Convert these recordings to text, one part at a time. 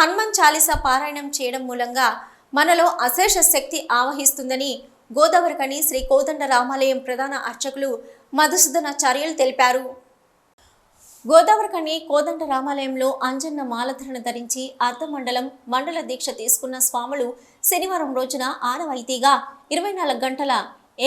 హనుమాన్ చాలీసా పారాయణం చేయడం మూలంగా మనలో అశేష శక్తి ఆవహిస్తుందని గోదావరికని శ్రీ కోదండ రామాలయం ప్రధాన అర్చకులు మధుసూదనాచార్యులు తెలిపారు. గోదావరికని కోదండ రామాలయంలో అంజన్న మాలధరణ ధరించి అర్ధమండలం మండల దీక్ష తీసుకున్న స్వాములు శనివారం రోజున ఆనవాయితీగా ఇరవై నాలుగు గంటల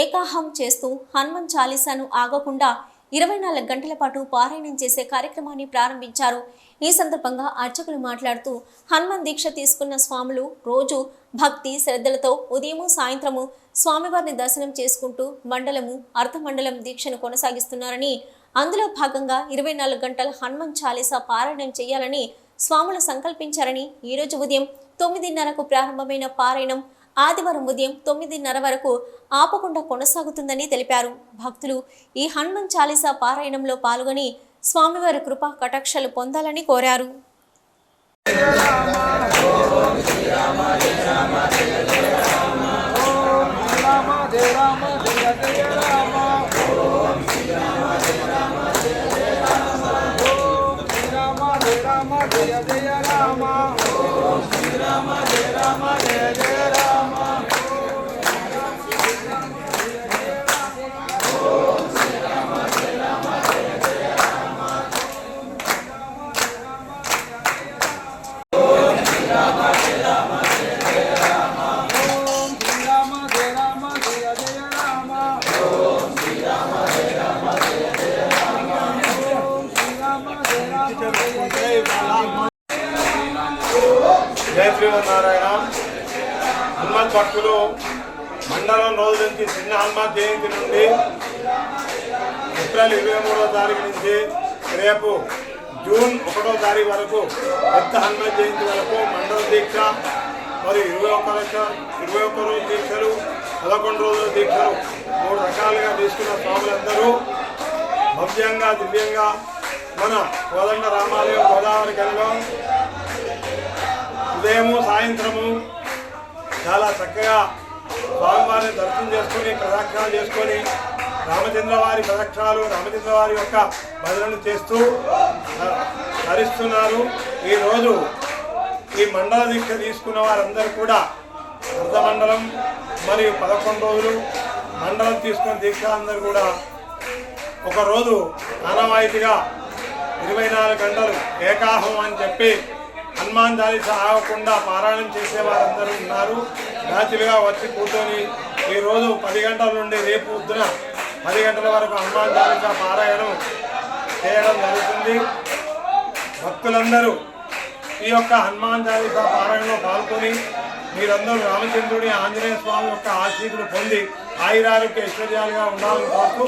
ఏకాహం చేస్తూ హనుమాన్ చాలీసాను ఆగకుండా ఇరవై నాలుగు గంటల పాటు పారాయణం చేసే కార్యక్రమాన్ని ప్రారంభించారు. ఈ సందర్భంగా అర్చకులు మాట్లాడుతూ హనుమాన్ దీక్ష తీసుకున్న స్వాములు రోజు భక్తి శ్రద్ధలతో ఉదయము సాయంత్రము స్వామివారిని దర్శనం చేసుకుంటూ మండలము అర్ధమండలం దీక్షను కొనసాగిస్తున్నారని అందులో భాగంగా ఇరవై నాలుగు గంటల హనుమాన్ చాలీసా పారాయణం చేయాలని స్వాములు సంకల్పించారని ఈరోజు ఉదయం తొమ్మిదిన్నరకు ప్రారంభమైన పారాయణం ఆదివారం ఉదయం తొమ్మిదిన్నర వరకు ఆపకుండా కొనసాగుతుందని తెలిపారు. భక్తులు ఈ హనుమాన్ చాలీసా పారాయణంలో పాల్గొని స్వామివారి కృపా కటాక్షలు పొందాలని కోరారు. జయ జయ జయ రామ. జయ శ్రీమన్నారాయణ హనుమాన్ భక్తులు మండలం రోజు నుంచి చిన్న హనుమాన్ జయంతి నుండి ఏప్రిల్ ఇరవై మూడవ తారీఖు నుంచి రేపు జూన్ ఒకటో తారీఖు వరకు పెద్ద హనుమాన్ జయంతి వరకు మండల దీక్ష మరియు ఇరవై ఒక్క లక్ష ఇరవై ఒక్క రోజు దీక్షలు పదకొండు రోజుల దీక్షలు మూడు రకాలుగా తీసుకున్న స్వాములందరూ భవ్యంగా దివ్యంగా మన కోదండ రామాలయం గోదావరి గనిలో ఉదయము సాయంత్రము చాలా చక్కగా స్వామివారిని దర్శనం చేసుకొని ప్రదక్షిణాలు చేసుకొని రామచంద్ర వారి ప్రదక్షిణాలు రామచంద్ర వారి యొక్క భజనలు చేస్తూ ధ- ధరిస్తున్నారు ఈరోజు ఈ మండల దీక్ష తీసుకున్న వారందరూ కూడా అర్ధమండలం మరియు పదకొండు రోజులు మండలం తీసుకున్న దీక్ష అందరూ కూడా ఒకరోజు ఆనవాయితీగా ఇరవై నాలుగు గంటలు ఏకాహం అని చెప్పి హనుమాన్ చాలీస ఆగకుండా పారాయణం చేసే వారందరూ ఉన్నారు. బ్యాచులుగా వచ్చి కూర్చొని ఈరోజు పది గంటల నుండి రేపు పొద్దున పది గంటల వరకు హనుమాన్ చాలీస పారాయణం చేయడం జరుగుతుంది. భక్తులందరూ ఈ యొక్క హనుమాన్ చాలీస పారాయణలో పాల్గొని మీరందరూ రామచంద్రుడి ఆంజనేయ స్వామి యొక్క ఆశీస్సులు పొంది ఆయురారోగ్య ఐశ్వర్యాలుగా ఉండాలని కోరుతూ